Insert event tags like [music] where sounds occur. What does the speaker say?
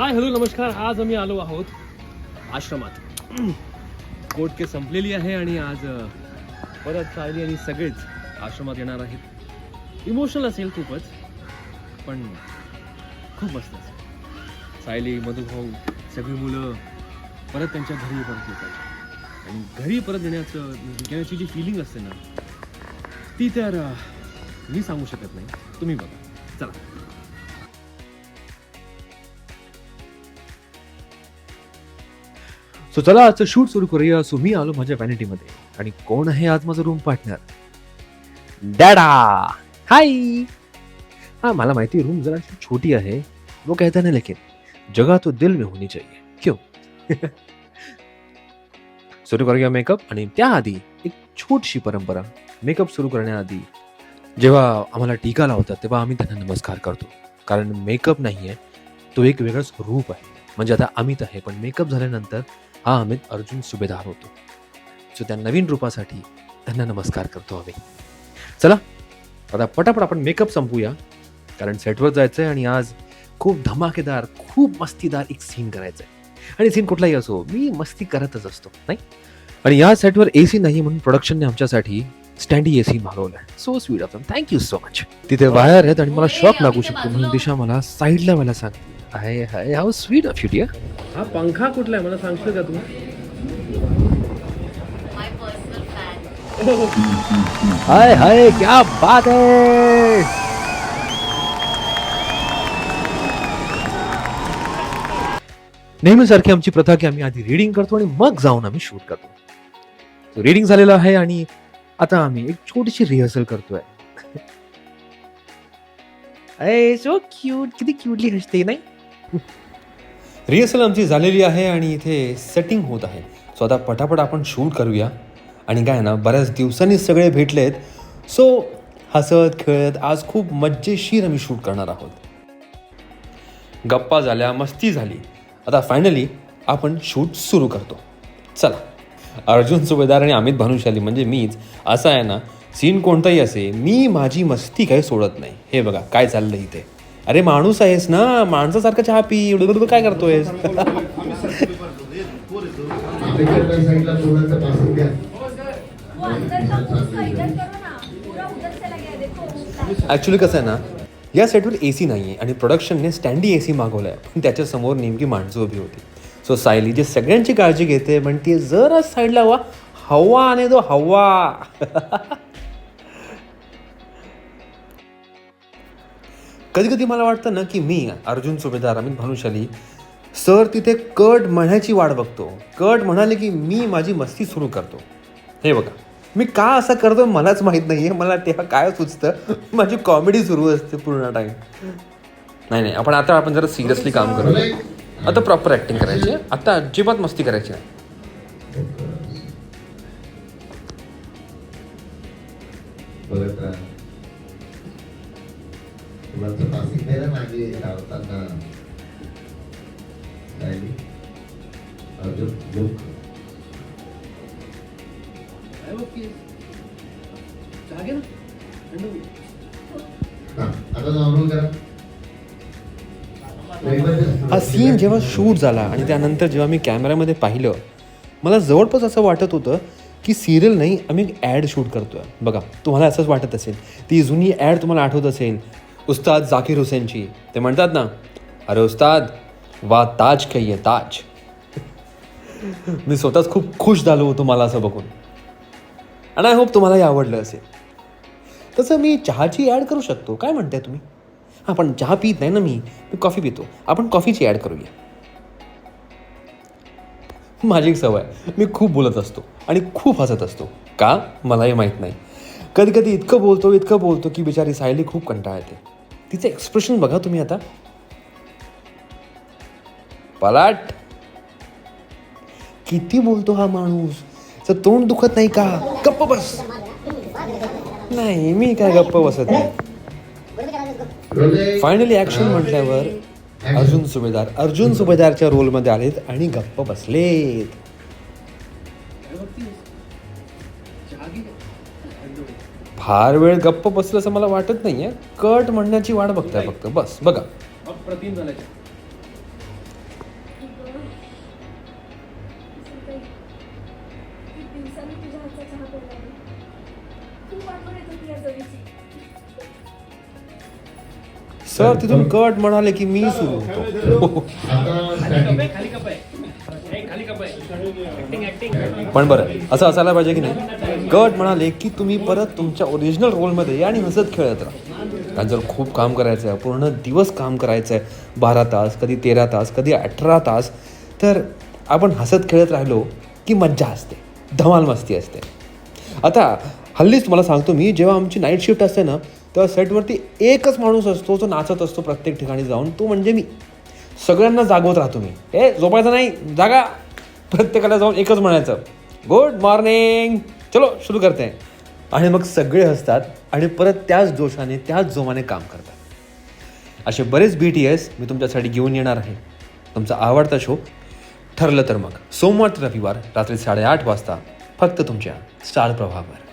Hi hello नमस्कार. आज आम्ही आलो आहोत आश्रमात. कोर्ट केस संपलेली आहे आणि आज अ, परत सायली आणि सगळेच आश्रमात येणार आहेत. इमोशनल असेल खूपच पण खूप मस्त असेल. सायली मधुभाऊ सगळी मुलं परत त्यांच्या घरी परत येतात. आणि घरी परत येण्याचं येण्याची जी फिलिंग असते ना ती तर अ, मी सांगू शकत नाही. तुम्ही बघा. चला. सो चला आजचं शूट सुरू करूया. सो मी आलो माझ्या व्हॅनिटीमध्ये आणि कोण आहे आज माझं रूम पार्टनर डॅडा हाय हा मला माहिती रूम जरा छोटी आहे. वो कहता नहीं लेकिन जगह तो दिल में होनी चाहिए. क्यों? [laughs] सुरू करूया मेकअप आणि त्याआधी एक छोटीशी परंपरा. मेकअप सुरू करण्याआधी जेव्हा आम्हाला टीका लावतात तेव्हा आम्ही त्यांना नमस्कार करतो. कारण मेकअप नाही आहे तो एक वेगळंच रूप आहे. म्हणजे आता अमित आहे पण मेकअप झाल्यानंतर हा अमित अर्जुन सुभेदार होतो. सो त्या नवीन रूपासाठी त्यांना नमस्कार करतो आम्ही. चला आता पटापट आपण मेकअप संपूया. कारण सेटवर जायचं आहे आणि आज खूप धमाकेदार खूप मस्तीदार एक सीन करायचा आहे आणि सीन कुठलाही असो मी मस्ती करतच असतो नाही? आणि या सेटवर ए सी नाही म्हणून प्रोडक्शनने आमच्यासाठी standee A C मागवलाय so sweet of thank you so much तिथे वायर आहेत आणि मला शॉक लागू शकतो म्हणून दिशा मला साईडला मला सांग. Hi hi how sweet of you dear हा पंखा कुठला आहे? मला सांगशील का तू. हाय हाय क्या बात है. नेहमीसारखी आमची प्रथा की आम्ही आधी रीडिंग करतो आणि मग जाऊन आम्ही शूट करतो. रीडिंग झालेलं आहे आणि आता आम्ही एक छोटीशी रिहर्सल करतोय. अय सो क्यूट किती क्यूटली हसते नाही? रिहर्सल आमची झालेली आहे आणि इथे सेटिंग होत आहे. सो आता पटापट आपण शूट करूया. आणि काय ना बऱ्याच दिवसांनी सगळे भेटलेत. सो हसत खेळत आज खूप मज्जेशीर आम्ही शूट करणार आहोत. गप्पा झाल्या मस्ती झाली. आता फायनली आपण शूट सुरू करतो. चला. अर्जुन सुभेदार आणि अमित भानुशाली म्हणजे मीच. असा आहे ना सीन कोणताही असे मी माझी मस्ती काही सोडत नाही. हे बघा काय चाललं इथे. अरे माणूस आहेस ना माणसासारखं चहा पी एवढं काय करतोयस? तिकडल्या ॲक्च्युली कसं आहे ना या सेटवर ए सी नाही आहे आणि प्रोडक्शनने स्टँडी ए सी मागवला आहे पण त्याच्यासमोर नेमकी माणसं उभी होती. सो सायली जी सगळ्यांची काळजी घेते पण ती जरा साईडला हवा हवा आणि तो हवा. [laughs] कधी कधी मला वाटतं ना की मी अर्जुन सुभेदार अमित भानुशाली सर तिथे कट म्हणायची वाट बघतो. कट म्हणाले की मी माझी मस्ती सुरू करतो. हे बघा. मी का असं करतो मलाच माहीत नाही आहे मला तेव्हा काय सुचतं? माझी कॉमेडी सुरू असते पूर्ण टाईम नाही नाही. आपण आता आपण जरा सिरियसली काम करू. आता प्रॉपर ॲक्टिंग करायची. आहे. आता अजिबात मस्ती करायची आहे बघत मुलांचं पासिंग द्यायला मागे धावताना राहिली अर्जुन लुक हा आता नॉर्मल करा. हा सीन जेव्हा शूट झाला आणि त्यानंतर जेव्हा मी कॅमेऱ्यामध्ये पाहिलं मला जवळपास असं वाटत होतं की सिरियल नाही आम्ही ॲड शूट करतोय. बघा तुम्हाला असंच वाटत असेल. ती जुनी ॲड तुम्हाला आठवत असेल. उस्ताद जाकीर हुसेनची. ते म्हणतात ना अरे उस्ताद वा ताज कहिये ताज. [laughs] मी स्वतःच खूप खुश झालो होतो मला असं बघून. आणि आय होप तुम्हालाही आवडलं असेल. तसं मी चहाची ॲड करू शकतो. काय म्हणताय तुम्ही? हां पण चहा पित नाही ना मी. मी कॉफी पितो. आपण कॉफीची ॲड करूया. माझी एक सवय. मी खूप बोलत असतो आणि खूप हसत असतो. का? मलाही माहीत नाही. कधी कधी इतकं बोलतो इतकं बोलतो की बिचारी सायली खूप कंटाळा येते. तिचं एक्सप्रेशन बघा तुम्ही आता. पलाट. किती बोलतो हा माणूस. तर तोंड दुखत नाही का? गप्प बस. नाही मी काय गप्प बसत नाही. फायनली ऍक्शन म्हटल्यावर अर्जुन सुभेदार अर्जुन सुभेदारच्या रोलमध्ये आलेत आणि गप्प बसलेत. फार वेळ गप्प बसलं असं मला वाटत नाही आहे कट म्हणण्याची वाट बघताय फक्त. बस बघा. सर तिथून कट म्हणाले की मी सुरू होतो. हो. पण बरं असं असायला पाहिजे की नाही? गट म्हणाले की तुम्ही परत तुमच्या ओरिजिनल रोलमध्ये या आणि हसत खेळत राहा. कारण जर खूप काम करायचं आहे पूर्ण दिवस काम करायचं आहे बारा तास कधी तेरा तास कधी अठरा तास. तर आपण हसत खेळत राहिलो की मज्जा असते धमाल मस्ती असते. आता हल्लीच तुम्हाला सांगतो मी जेव्हा आमची नाईट शिफ्ट असते ना तेव्हा सेटवरती एकच माणूस असतो जो नाचत असतो प्रत्येक ठिकाणी जाऊन तो म्हणजे मी. सगळ्यांना जागवत राहतो मी. हे झोपायचं नाही जागा. प्रत्येकाला जाऊन एकच म्हणायचं गुड मॉर्निंग चलो सुरू करते आणि मग सगळे हसतात आणि परत त्याच जोशाने त्याच जोमाने काम करतात. असे बरेच बी टी एस मी तुमच्यासाठी घेऊन येणार आहे. तुमचा आवडता शो ठरलं तर मग. सोमवार ते रविवार रात्री साडेआठ वाजता फक्त तुमच्या स्टार प्रभावर.